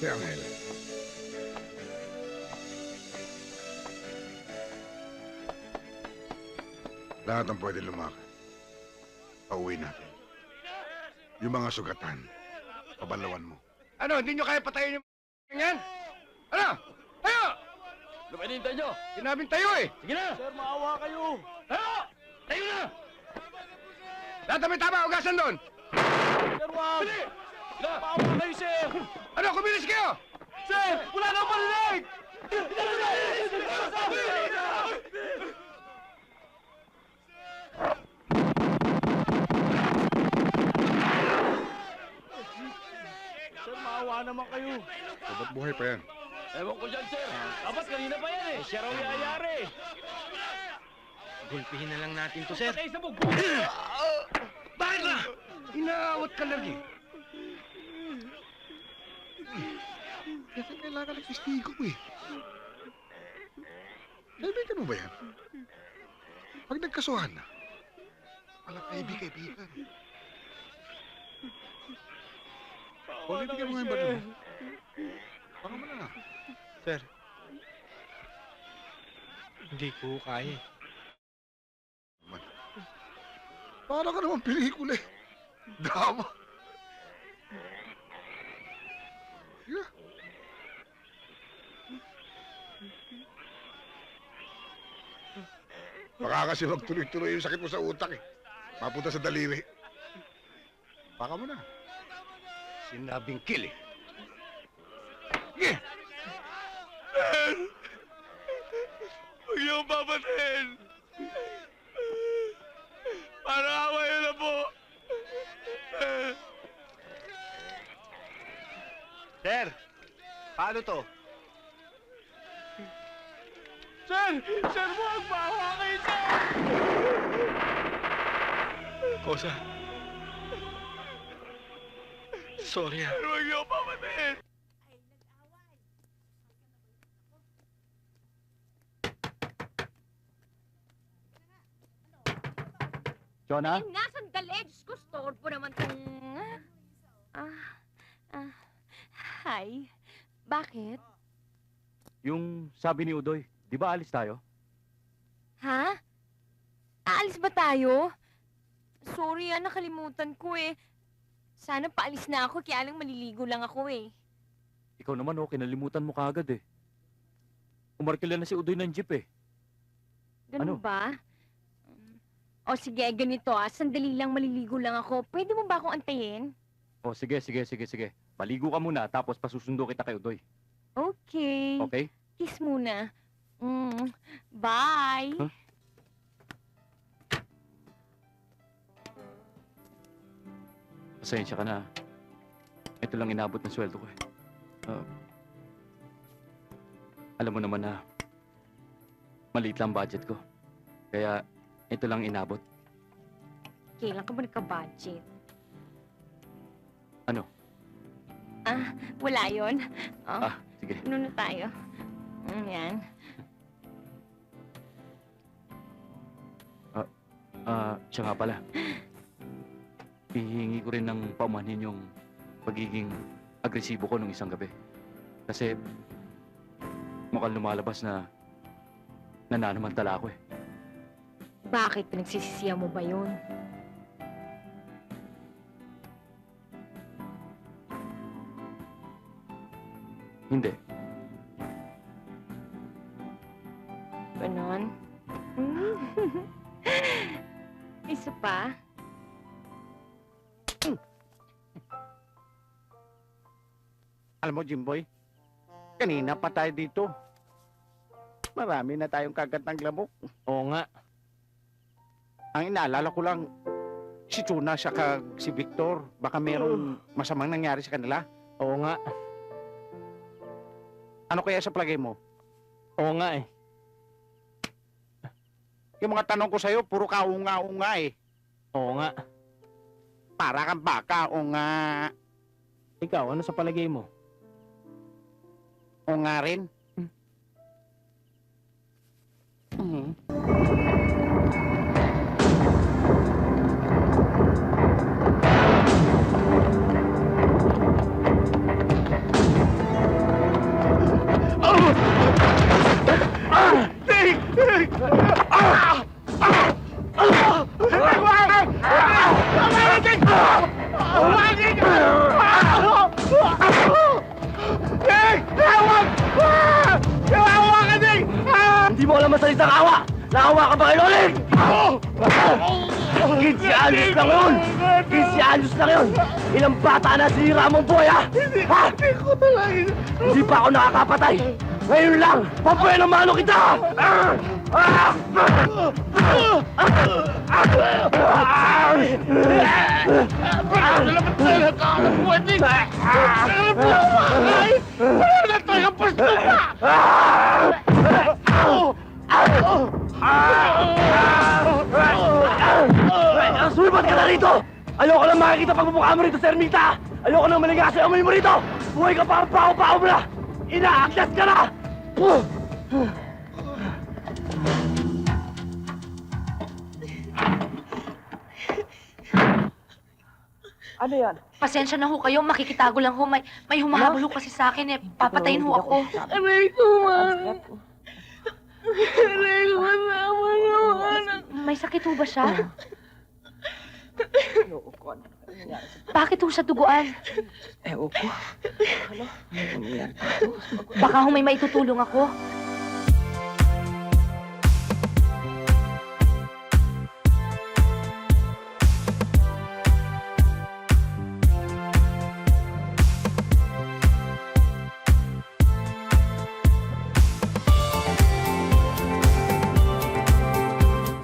Angel. Lahat ng pwede lumakad. Pauwi natin. Yung mga sugatan, pabalawan mo. Ano, hindi nyo kaya patayin yung yan? Ano? Tayo! Ano ba hinihintay nyo? Sinabing tayo eh! Sige na! Sir, maawa kayo. Tayo! Tayo na! Lahat na may tama, ugasan doon! Sir, wag. Bili! Na! Maawa kayo, sir. Ano, kumilis kayo! Sir, wala nang marinig. Sir, maawa naman kayo. Ba't buhay pa yan? Ewan ko dyan, sir. Dapat kanina pa yan eh. Siya raw yayari. Gulpihin na lang natin to, sir. Patay sa bugbog! Bakit na? Inaawat ka lagi. Kasi kailangan ng testigo eh. Kaibigan mo ba yan? Pag nagkasuhan na, walang kaibig-kaibigan. O, ibigay mo nga yung baril mo. Baka mo na. Sir. Hindi ko kaya. eh. Para ka naman pelikula eh. Drama. Yeah. Baka kasi magtuloy-tuloy yung sakit mo sa utak eh. Mapunta sa daliri. Baka mo na. Sinabing kill eh. Huwag niyo akong papatayin. Parang awa yun na po. Sir, paano to? Sir, sir, wag. Maawa kayo, sir. Kosa. Sorry ah. Sir, huwag niyo papatayin. Jonah? Nga, sandali. Diyos ko, storbo naman tong... Ah, ah, hi. Bakit? Yung sabi ni Udoy, di ba alis tayo? Ha? Aalis ba tayo? Sorry ah, nakalimutan ko eh. Sana paalis na ako, kaya lang maliligo lang ako eh. Ikaw naman oh, kinalimutan mo kagad eh. Umarkila na si Udoy ng jeep eh. Ganun Ano? ba? Mm. O sige, ganito ah. Sandali lang, maliligo lang ako. Pwede mo ba akong antayin? Oh, sige, sige, sige, sige. Paligo ka muna, tapos pasusundo kita kay Udoy. Okay. Okay? Kiss muna. Mm. Bye. Huh? Pasensya ka na. Ito lang inabot ng sweldo ko eh. Ah, alam mo naman na maliit lang budget ko. Kaya ito lang inabot. Kailan ka ba nagka-budget? Ano? Ah, wala yon. Oh, Ah, sige. ano na tayo? Mm, yan. Siya nga pala. Hihingi ko rin ng paumanhin yung pagiging agresibo ko nung isang gabi. Kasi mukhang lumalabas na nananamantala ako eh. Bakit pinagsisisiya mo ba yun? Hindi. Ganon? Mm. Isa pa? Alam mo, Jimboy, kanina pa tayo dito. Marami na tayong kagat ng lamok. Oo nga. Ang inaalala ko lang, si Tuna siya kag si Victor. Baka merong masamang nangyari sa kanila. Oo nga. Ano kaya sa plagay mo? Oo nga eh. Yung mga tanong ko sa'yo, puro ka unga-unga eh. Oo nga. Para kang baka, unga. Ikaw, ano sa palagay mo? Unga rin. Mhm. Oh! Hindi mo alam masalita ng awa! Naawa ka ba kay Loling? 15 anyos lang yun! 15 anyos lang yun! Ilang bata na sinira mong buhay, ha? Ha? Hindi pa ako nakakapatay! Ngayon lang! Papuya ng mano kita! Ah! Ah! Sumipat ka na rito! Ayoko lang makikita pagmumukha mo rito, Sir Mita! Ayoko nang maligas sa amoy mo rito! Buhay ka parang pao-pao mo na! Inaaklas ka na! Pasensya na ho kayo, makikitago lang ho. May, may humahabol ho kasi sa akin eh. Papatayin ho ako. May sakit ho ba siya? Bakit ho siya duguan? Ewan ko. Baka ho may maitutulong ako.